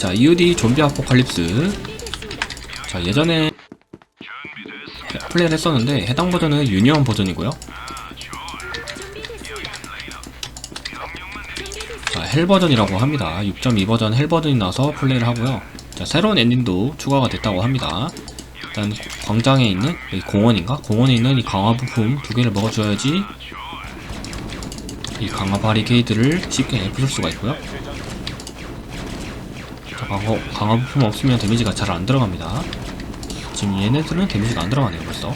자, EOD 좀비 아포칼립스. 자, 예전에 해- 플레이를 했었는데 해당 버전은 유니온 버전이고요. 자, 헬 버전이라고 합니다. 6.2 버전 헬 버전이 나서 플레이를 하고요. 자, 새로운 엔딩도 추가가 됐다고 합니다. 일단 광장에 있는 공원인가? 공원에 있는 이 강화 부품 두 개를 먹어줘야지 이 강화 바리케이드를 쉽게 부술 수가 있고요. 자, 강화, 부품 없으면 데미지가 잘 안 들어갑니다. 지금 얘네들은 데미지가 안 들어가네요, 벌써.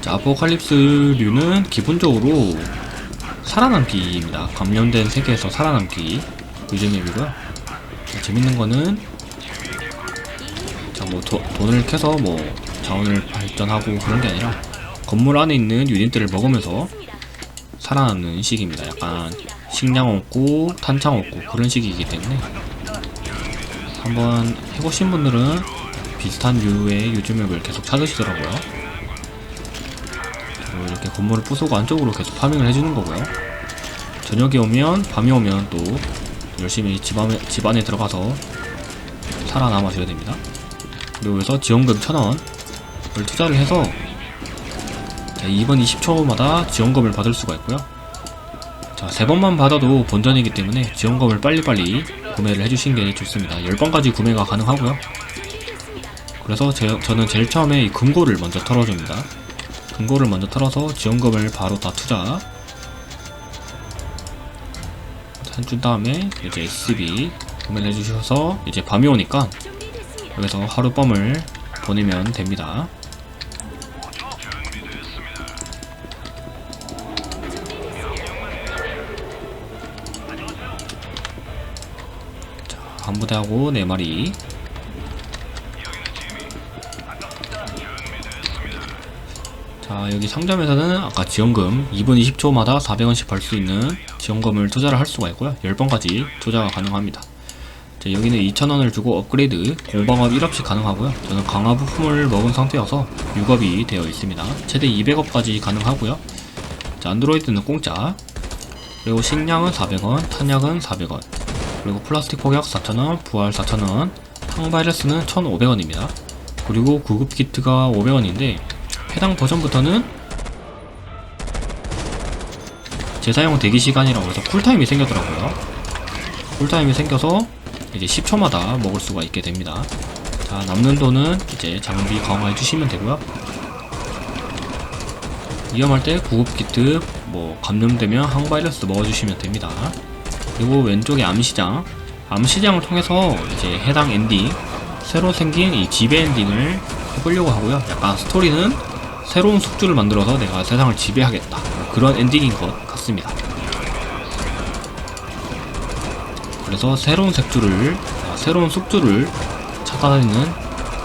자, 아포칼립스류는 기본적으로 살아남기입니다. 감염된 세계에서 살아남기. 자, 재밌는 거는 자, 뭐 도- 돈을 캐서 뭐 자원을 발전하고 그런 게 아니라 건물 안에 있는 유닛들을 먹으면서 살아남는 식입니다. 약간 식량 얻고 탄창 얻고 그런 식이기 때문에 한번 해보신 분들은 비슷한 류의 요즘 맵을 계속 찾으시더라고요. 이렇게 건물을 부수고 안쪽으로 계속 파밍을 해주는 거고요. 저녁에 오면 밤에 오면 또 열심히 집 안에, 집 안에 들어가서 살아남아줘야 됩니다. 그리고 여기서 지원금 1000원을 투자를 해서 자, 2번 20초마다 지원금을 받을 수가 있고요. 자, 3번만 받아도 본전이기 때문에 지원금을 빨리빨리 구매를 해주신 게 좋습니다. 10번까지 구매가 가능하고요. 그래서 제, 저는 제일 처음에 이 금고를 먼저 털어줍니다. 금고를 먼저 털어서 지원금을 바로 다 투자 해준 다음에 이제 SCB 구매를 해주셔서 이제 밤이 오니까 여기서 하룻밤을 보내면 됩니다. 자, 한 부대하고 네 마리. 자, 여기 상점에서는 아까 지원금 2분 20초마다 400원씩 벌 수 있는 지원금을 투자를 할 수가 있고요. 10번까지 투자가 가능합니다. 자, 여기는 2,000원을 주고 업그레이드 공방업 1업씩 가능하고요. 저는 강화 부품을 먹은 상태여서 6업이 되어 있습니다. 최대 200업까지 가능하고요. 자, 안드로이드는 공짜. 그리고 식량은 400원, 탄약은 400원. 그리고 플라스틱 폭약 4,000원, 부활 4,000원, 항바이러스는 1,500원입니다. 그리고 구급 키트가 500원인데 해당 버전부터는 재사용 대기 시간이라고 해서 쿨타임이 생겼더라고요. 쿨타임이 생겨서 이제 10초마다 먹을 수가 있게 됩니다. 자, 남는 돈은 이제 장비 강화해 주시면 되고요. 위험할 때 구급 키트, 뭐 감염되면 항바이러스 먹어주시면 됩니다. 그리고 왼쪽에 암시장, 암시장을 통해서 이제 해당 엔딩, 새로 생긴 이 지배 엔딩을 해보려고 하고요. 약간 스토리는 새로운 숙주를 만들어서 내가 세상을 지배하겠다. 그런 엔딩인 것 같습니다. 그래서 새로운 색주를, 아, 새로운 숙주를 찾아다니는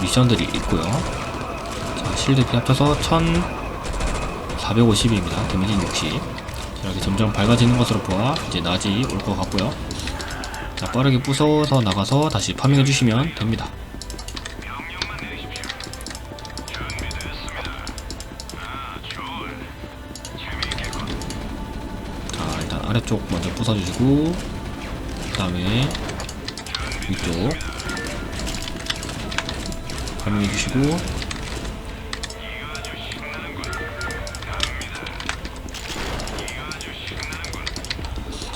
미션들이 있고요. 자, 실드 피 합쳐서 1450입니다. 데미지 60. 자, 이렇게 점점 밝아지는 것으로 보아 이제 낮이 올 것 같고요. 자, 빠르게 부숴서 나가서 다시 파밍해 주시면 됩니다. 자, 일단 아래쪽 먼저 부숴주시고, 그 다음에 위쪽 파밍해 주시고,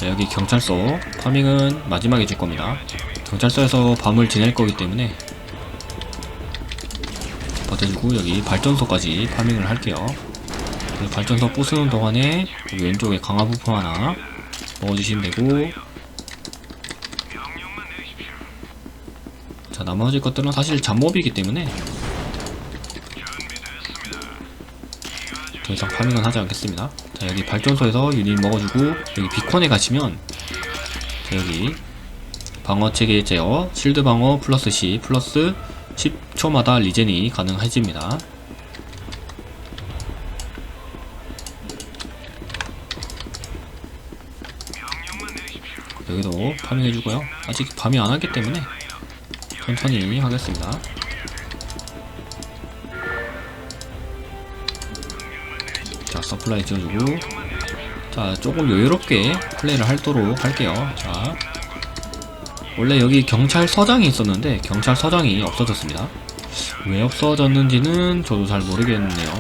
자, 여기 경찰서 파밍은 마지막에 줄 겁니다. 경찰서에서 밤을 지낼 거기 때문에 버텨주고 여기 발전소까지 파밍을 할게요. 발전소 부수는 동안에 여기 왼쪽에 강화 부품 하나 먹어주시면 되고 자 나머지 것들은 사실 잡몹이기 때문에 더 이상 파밍은 하지 않겠습니다. 자 여기 발전소에서 유닛 먹어주고 여기 비콘에 가시면 자, 여기 방어 체계 제어, 실드 방어 플러스 C 플러스 10초마다 리젠이 가능해집니다. 여기도 파밍해주고요. 아직 밤이 안 왔기 때문에 천천히 하겠습니다. 서플라이 지어주고 자, 조금 여유롭게 플레이를 하도록 할게요. 자, 원래 여기 경찰서장이 있었는데 경찰서장이 없어졌습니다. 왜 없어졌는지는 저도 잘 모르겠네요.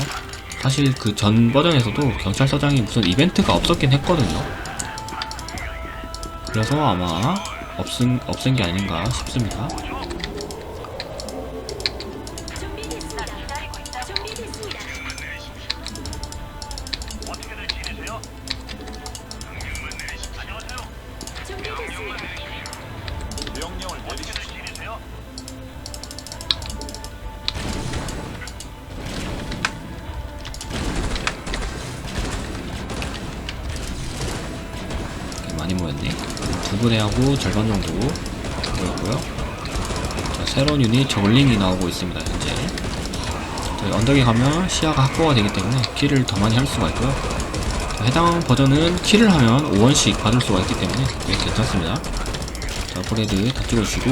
사실 그 전 버전에서도 경찰서장이 무슨 이벤트가 없었긴 했거든요. 그래서 아마 없은 없앤 게 아닌가 싶습니다. 두 분해하고 절반 정도 모였고요. 자, 새로운 유닛 저글링이 나오고 있습니다. 현재 저희 언덕에 가면 시야가 확보가 되기 때문에 킬을 더 많이 할 수가 있고요. 자, 해당 버전은 킬을 하면 5원씩 받을 수가 있기 때문에 꽤 괜찮습니다. 자, 브레드 다 찍어주시고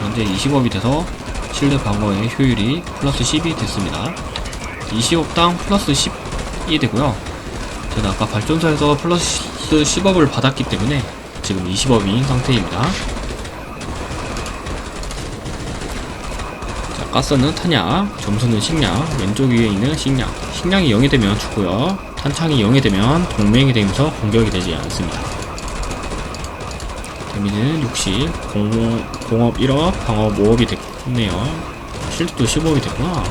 현재 20업이 돼서 실드 방어의 효율이 플러스 10이 됐습니다. 20업당 플러스 10이 되고요. 저는 아까 발전소에서 플러스 10업을 받았기 때문에 지금 20업인 상태입니다. 자, 가스는 탄약, 점수는 식량, 왼쪽 위에 있는 식량. 식량이 0이 되면 죽고요. 탄창이 0이 되면 동맹이 되면서 공격이 되지 않습니다. 데미지는 60, 공, 공업 1업, 방업 5업이 됐네요. 실드도 15업이 됐구나.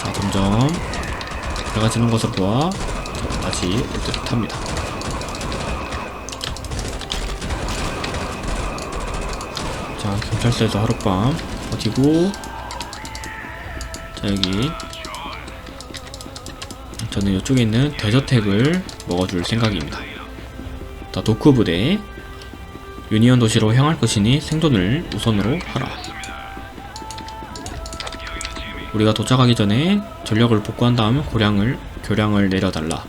자, 점점 밝아지는 것을 보아 듯 합니다. 자, 경찰서에서 하룻밤 버티고 자, 여기 저는 이쪽에 있는 데저택을 먹어줄 생각입니다. 자, 도크 부대 유니언 도시로 향할 것이니 생존을 우선으로 하라. 우리가 도착하기 전에 전력을 복구한 다음 고량을 교량을 내려달라.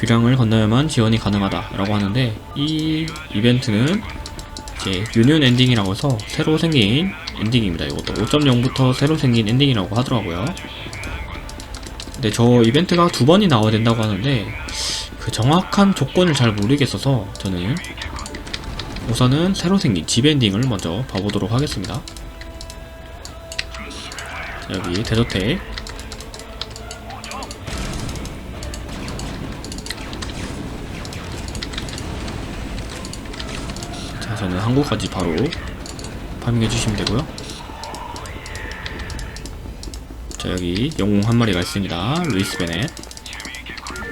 교량을 건너야만 지원이 가능하다라고 하는데 이 이벤트는 이제 유니온 엔딩이라고 해서 새로 생긴 엔딩입니다. 이것도 5.0부터 새로 생긴 엔딩이라고 하더라고요. 근데 저 이벤트가 두 번이 나와야 된다고 하는데 그 정확한 조건을 잘 모르겠어서 저는 우선은 새로 생긴 집 엔딩을 먼저 봐보도록 하겠습니다. 여기 대저택 한국까지 바로 파밍해 주시면 되고요. 자 여기 영웅 한 마리가 있습니다. 루이스 베넷.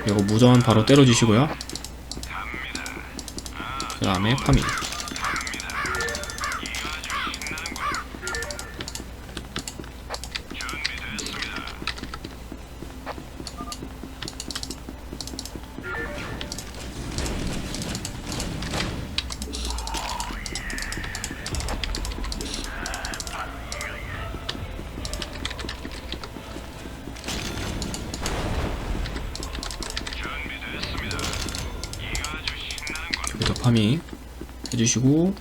이거 무전 바로 때려 주시고요. 그 다음에 파밍 파밍 해주시고.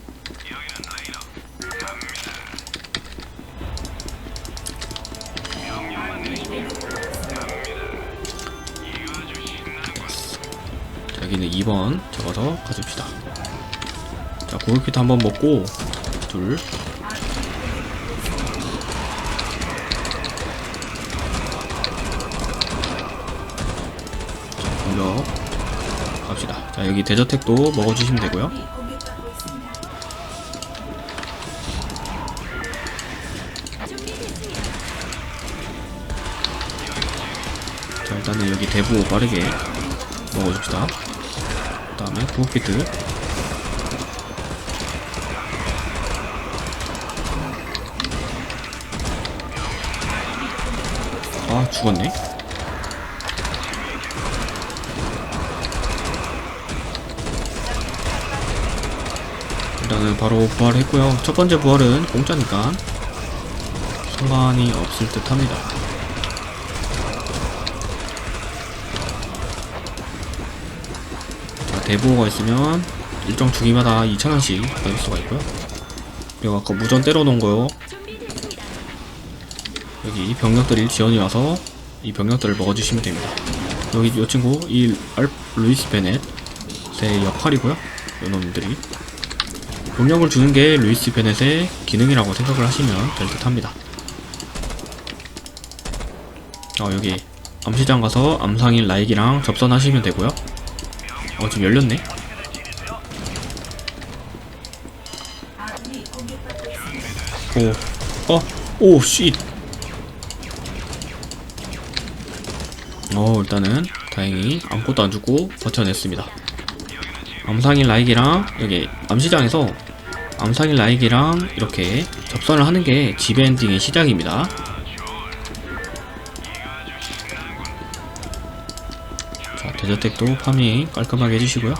자, 여기는 2번 적어서 가줍시다. 자 고급키트 한번 먹고 둘 여기 데저택도 먹어주시면 되고요. 자, 일단은 여기 대부 빠르게 먹어줍시다. 그 다음에 구호키트. 아, 죽었네. 일단은 바로 부활했고요. 첫 번째 부활은 공짜니까 상관이 없을 듯 합니다. 자, 대부호가 있으면 일정 주기마다 2,000원씩 받을 수가 있고요. 그리고 아까 무전 때려놓은 거 준비됐습니다. 여기 병력들이 지원이 와서 이 병력들을 먹어주시면 됩니다. 여기 이 친구 이 알, 루이스 베넷 제 역할이고요. 요놈들이 동력을 주는 게 루이스 베넷의 기능이라고 생각을 하시면 될 듯합니다. 어 여기 암시장 가서 암상인 라이기랑 접선하시면 되고요. 어 지금 열렸네. 오, 어, 오, 쉿. 어, 일단은 다행히 아무것도 안 죽고 버텨냈습니다. 암상인 라이기랑 여기 암시장에서 암상인 라이기랑 이렇게 접선을 하는 게 지배 엔딩의 시작입니다. 자, 데저텍도 파밍 깔끔하게 해주시고요.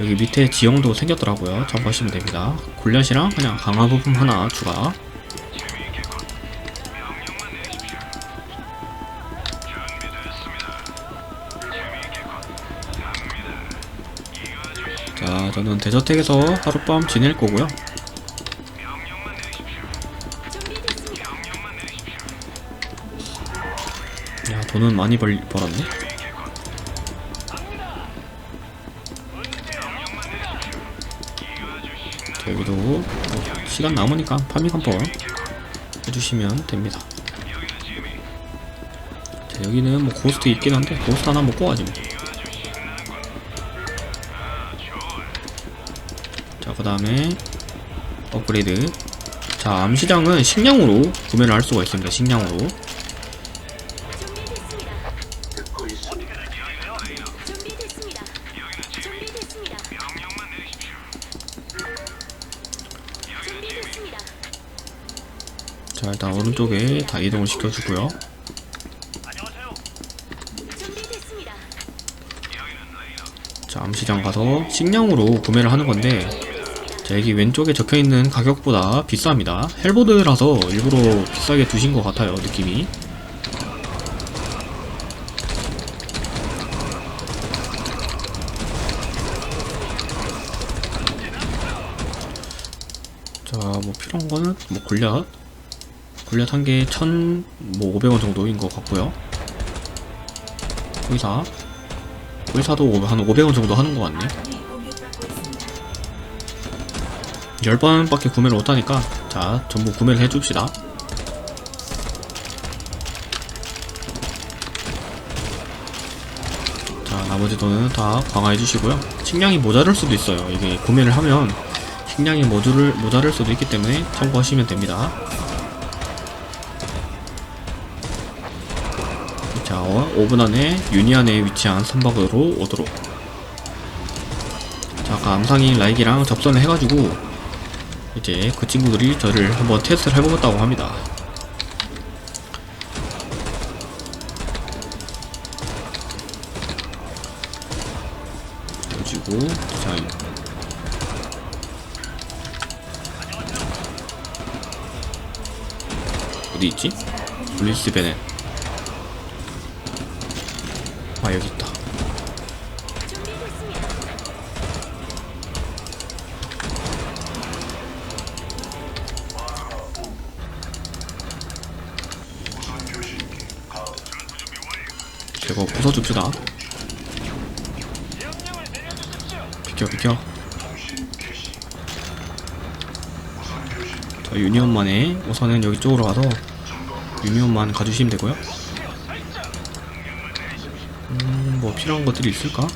여기 밑에 지형도 생겼더라고요. 참고하시면 됩니다. 골렛이랑 그냥 강화 부품 하나 추가. 저는 데저텍에서 하룻밤 지낼 거고요. 야, 돈은 많이 벌, 벌었네. 자, 여기도 뭐 시간 남으니까 파밍 한번 해주시면 됩니다. 자, 여기는 뭐 고스트 있긴 한데 고스트 하나 먹고 가지 뭐. 다음에 업그레이드. 자, 암시장은 식량으로 구매를 할 수가 있습니다. 식량으로. 자, 일단 오른쪽에 다 이동을 시켜주고요. 자, 암시장 가서 식량으로 구매를 하는 건데, 자, 여기 왼쪽에 적혀 있는 가격보다 비쌉니다. 헬보드라서 일부러 비싸게 두신 것 같아요, 느낌이. 자, 뭐 필요한 거는 뭐 골략, 골략 한 개에 천, 뭐 500원 정도인 것 같고요. 의사, 의사도 한 500원 정도 하는 것 같네. 10번밖에 구매를 못하니까 자 전부 구매를 해줍시다. 자 나머지 돈은 다 강화해 주시고요. 식량이 모자랄 수도 있어요. 이게 구매를 하면 식량이 모자를, 모자랄 수도 있기 때문에 참고하시면 됩니다. 자 어, 5분 안에 유니안에 위치한 선박으로 오도록. 자 아까 암상인 라이기랑 접선을 해가지고 이제 그 친구들이 저를 한번 테스트를 해보겠다고 합니다. 그리고 자 어디 있지? 블리스 베넷 비켜 비켜. 자 유니온만에 우선은 여기 쪽으로 가서 유니온만 가주시면 되고요. 음 뭐 필요한 것들이 있을까?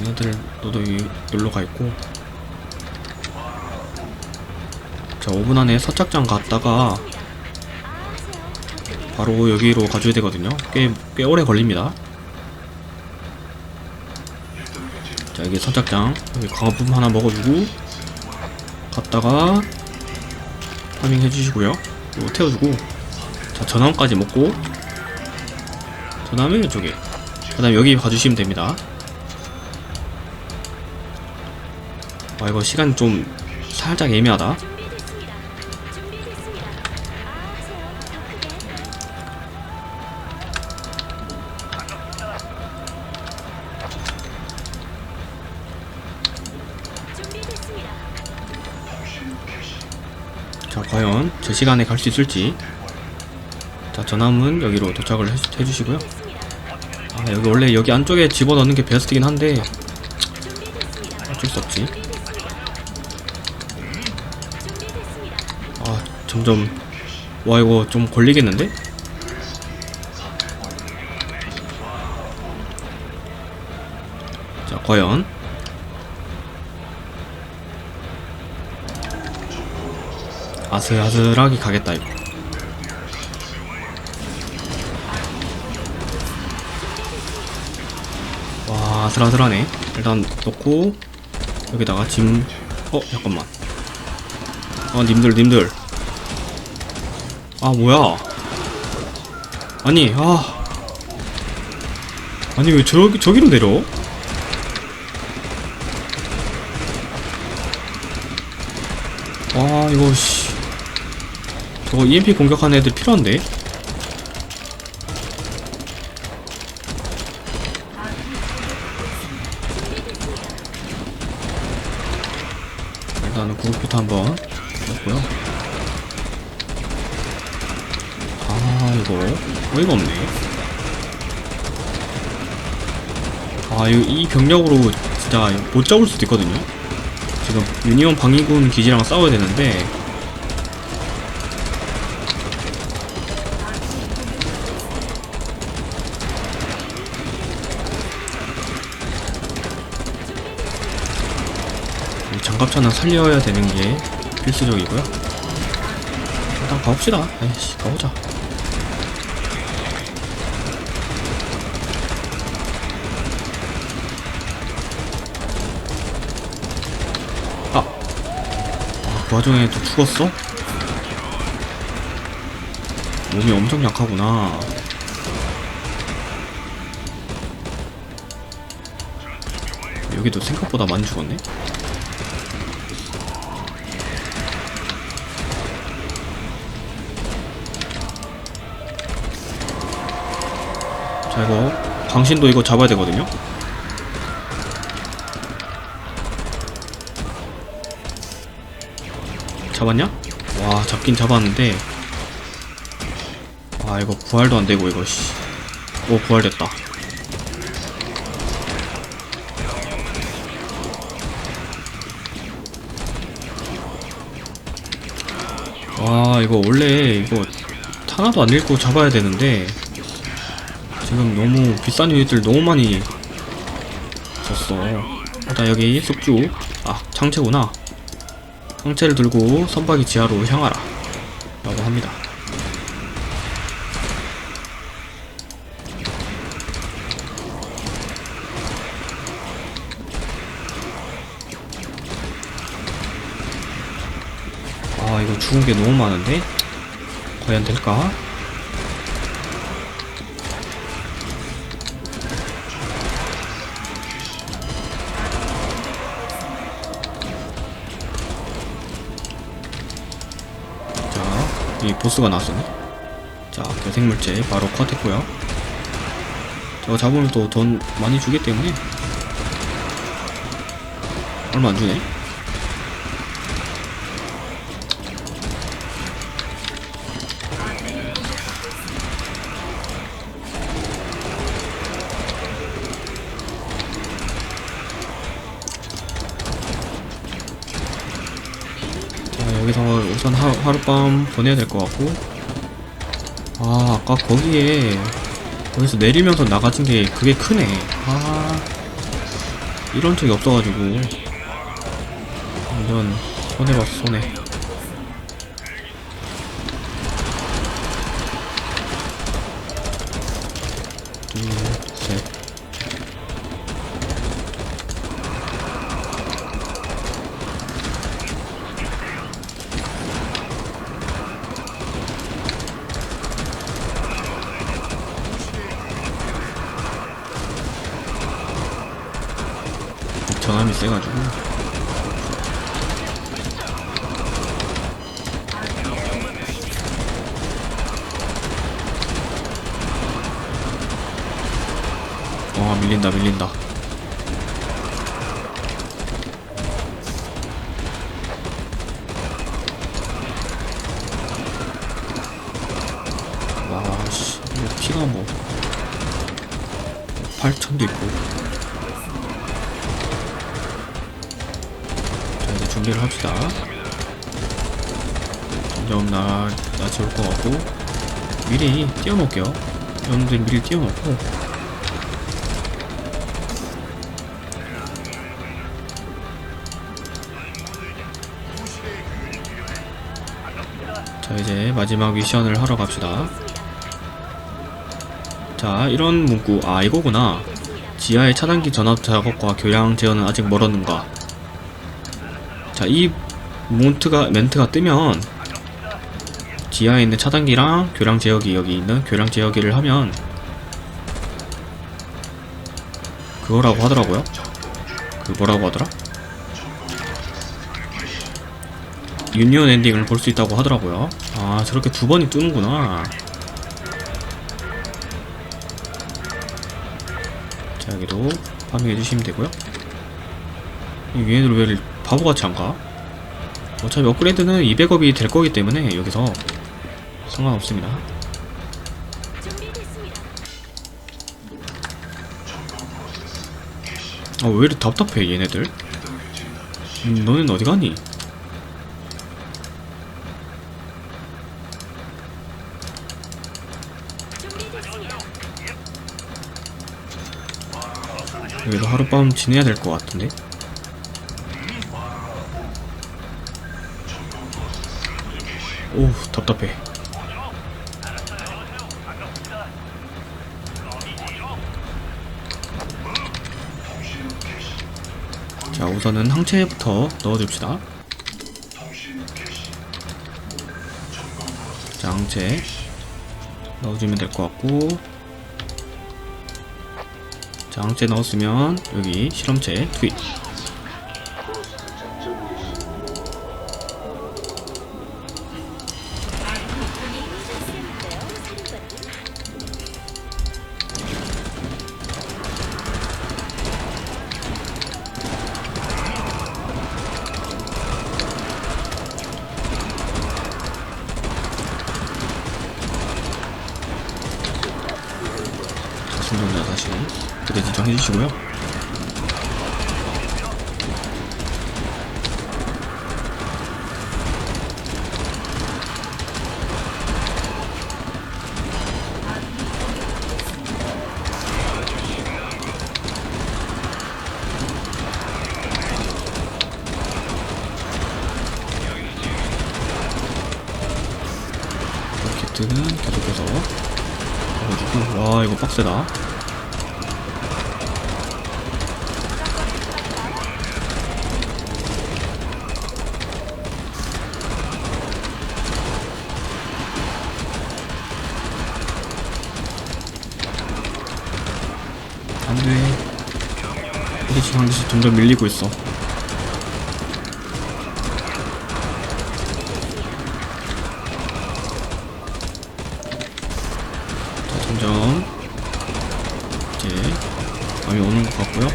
얘네들 너도 여기 놀러 가 있고. 자 5분 안에 서착장 갔다가 바로 여기로 가줘야 되거든요. 꽤, 꽤 오래 걸립니다. 자, 여기 선착장. 여기 강화품 하나 먹어주고, 갔다가, 파밍 해주시고요. 이거 태워주고, 자, 전함까지 먹고, 전함은 이쪽에. 그 다음에 여기 가주시면 됩니다. 아, 이거 시간 좀 살짝 애매하다. 제 시간에 갈 수 있을지. 자, 전함은 여기로 도착을 해. 됐습니다. 아 여기 원래 여기 안쪽에 집어넣는 게 베스트긴 한데. 어쩔 수 없지. 아 점점 와 이거 좀 걸리겠는데? 자 과연 아슬아슬하게 가겠다 이거. 와 아슬아슬하네. 일단 넣고 여기다가 짐. 어 잠깐만. 아 님들 님들. 아 뭐야? 아니 아. 아니 왜 저기 저기로 내려? 아 이거 씨 저거 EMP 공격하는 애들 필요한데? 일단은 구급부터 한번 넣고요. 아 이거 어이가 없네. 아 이, 이 병력으로 진짜 못 잡을 수도 있거든요. 지금 유니온 방위군 기지랑 싸워야 되는데 장갑차는 살려야 되는 게 필수적이고요 일단 가봅시다 에이씨 가보자 아, 아, 그 와중에 또 죽었어? 몸이 엄청 약하구나. 여기도 생각보다 많이 죽었네? 자, 이거, 광신도 이거 잡아야 되거든요? 잡았냐? 와 잡긴 잡았는데 아 이거 부활도 안되고 이거 씨. 오 부활됐다 와 이거 원래 이거 하나도 안 읽고 잡아야 되는데 지금 너무 비싼 유닛들 너무 많이 졌어. 일단 여기 숙주. 아 창체구나. 상체를 들고 선박이 지하로 향하라. 라고 합니다. 아 이거 죽은 게 너무 많은데? 과연 될까? 자, 이 보스가 나왔었네. 자, 괴생물체 바로 컷했고요. 저거 잡으면 또 돈 많이 주기 때문에 얼마 안 주네. 보내야 될 것 같고. 아 아까 거기에 거기서 내리면서 나가진 게 그게 크네. 아 이런 적이 없어가지고. 완전 손해봤어 손해 피가 뭐 18,000도 있고. 자, 이제 준비를 합시다. 점점 나, 낯이 올것 같고. 미리 띄워놓을게요. 여러분들 미리 띄워놓고. 자, 이제 마지막 미션을 하러 갑시다. 자, 이런 문구. 아, 이거구나. 지하의 차단기 전압 작업과 교량 제어는 아직 멀었는가. 자, 이 멘트가, 멘트가 뜨면 지하에 있는 차단기랑 교량 제어기 여기 있는 교량 제어기를 하면 그거라고 하더라고요. 그 뭐라고 하더라? 유니온 엔딩을 볼 수 있다고 하더라고요. 아, 저렇게 두 번이 뜨는구나. 여기도 파밍해 주시면 되고요. 이 얘네들 왜 바보같이 안 가? 어차피 업그레이드는 200업이 될 거기 때문에 여기서 상관없습니다. 준비됐습니다. 아, 왜 이렇게 답답해, 얘네들? 음, 너넨 어디 가니? 준비됐습니다. 여기도 하룻밤 지내야 될 것 같은데? 오우, 답답해. 자, 우선은 항체부터 넣어줍시다. 자, 항체 넣어주면 될 것 같고, 자, 항체 넣었으면 여기 실험체 투입. 자, 충전자 다시. 부대 지정해 주시고요. 계속해서. 와 이거 빡세다 점점 밀리고 있어. 자 점점. 이제 감이 오는 것 같고요.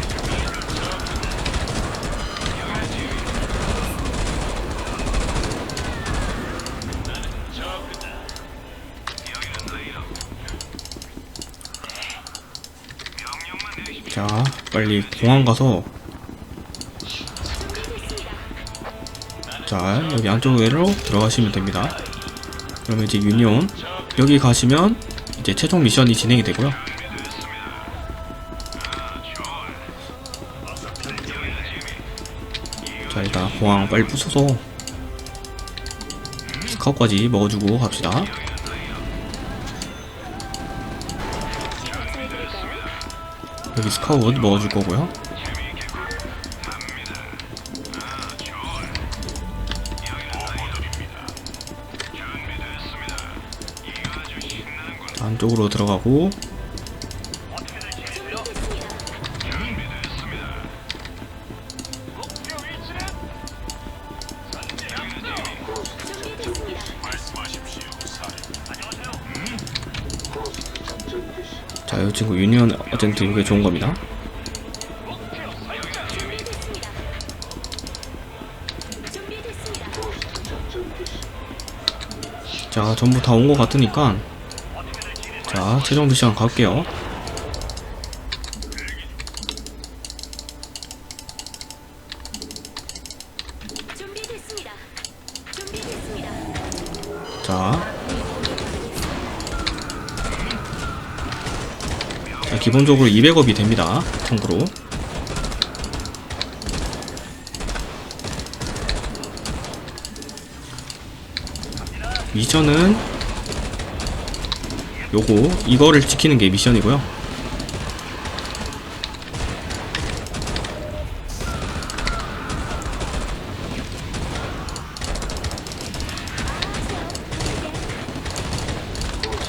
자 빨리 공항 가서 자 여기 안쪽으로 들어가시면 됩니다. 그러면 이제 유니온 여기 가시면 이제 최종 미션이 진행이 되고요. 자 일단 공항 빨리 부숴서 스카우까지 먹어주고 갑시다. 여기 스카웃 먹어줄 거고요 쪽으로 들어가고 자, 이 친구 유니언 어젠트 이게 좋은 겁니다. 자, 전부 다 온 것 같으니까 자, 최종 미션 갈게요. 자. 자 기본적으로 200업이 됩니다. 통으로. 이전은 요거 이거를 지키는 게 미션이고요.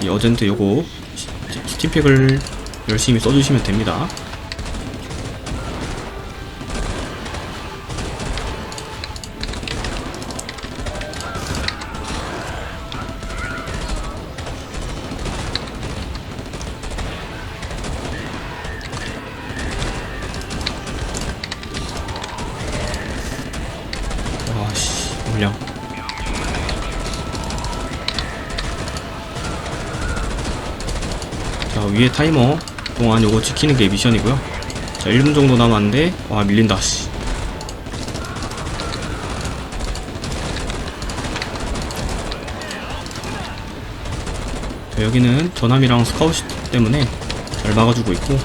이 어젠트 요거 시- 스팀팩을 열심히 써주시면 됩니다. 위에 타이머 동안 요거 지키는 게 미션이고요. 자 1분 정도 남았는데 와 밀린다 씨. 자, 여기는 전함이랑 스카우트 때문에 잘 막아주고 있고.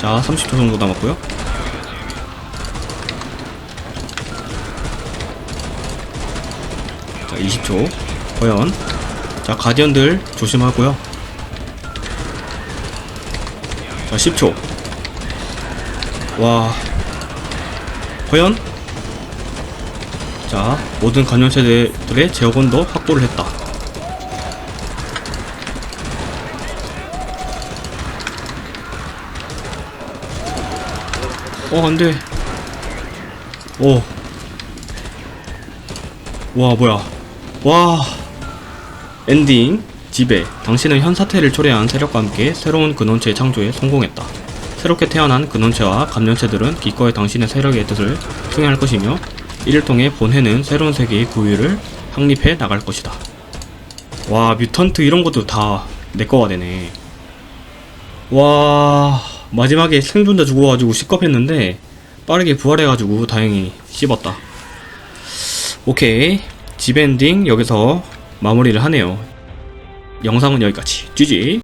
자 30초 정도 남았고요. 자 20초. 과연. 자 가디언들 조심하고요 자 10초. 와. 과연? 자 모든 간연체들의 제어건도 확보를 했다. 어 안돼. 오. 와 뭐야. 와. 엔딩 지배 당신은 현 사태를 초래한 세력과 함께 새로운 근원체 창조에 성공했다. 새롭게 태어난 근원체와 감염체들은 기꺼이 당신의 세력의 뜻을 수행할 것이며 이를 통해 본해는 새로운 세계의 구유를 확립해 나갈 것이다. 와 뮤턴트 이런 것도 다 내 거가 되네. 와 마지막에 생존자 죽어가지고 시겁했는데 빠르게 부활해가지고 다행히 씹었다. 오케이. 집엔딩 여기서 마무리를 하네요 영상은 여기까지. GG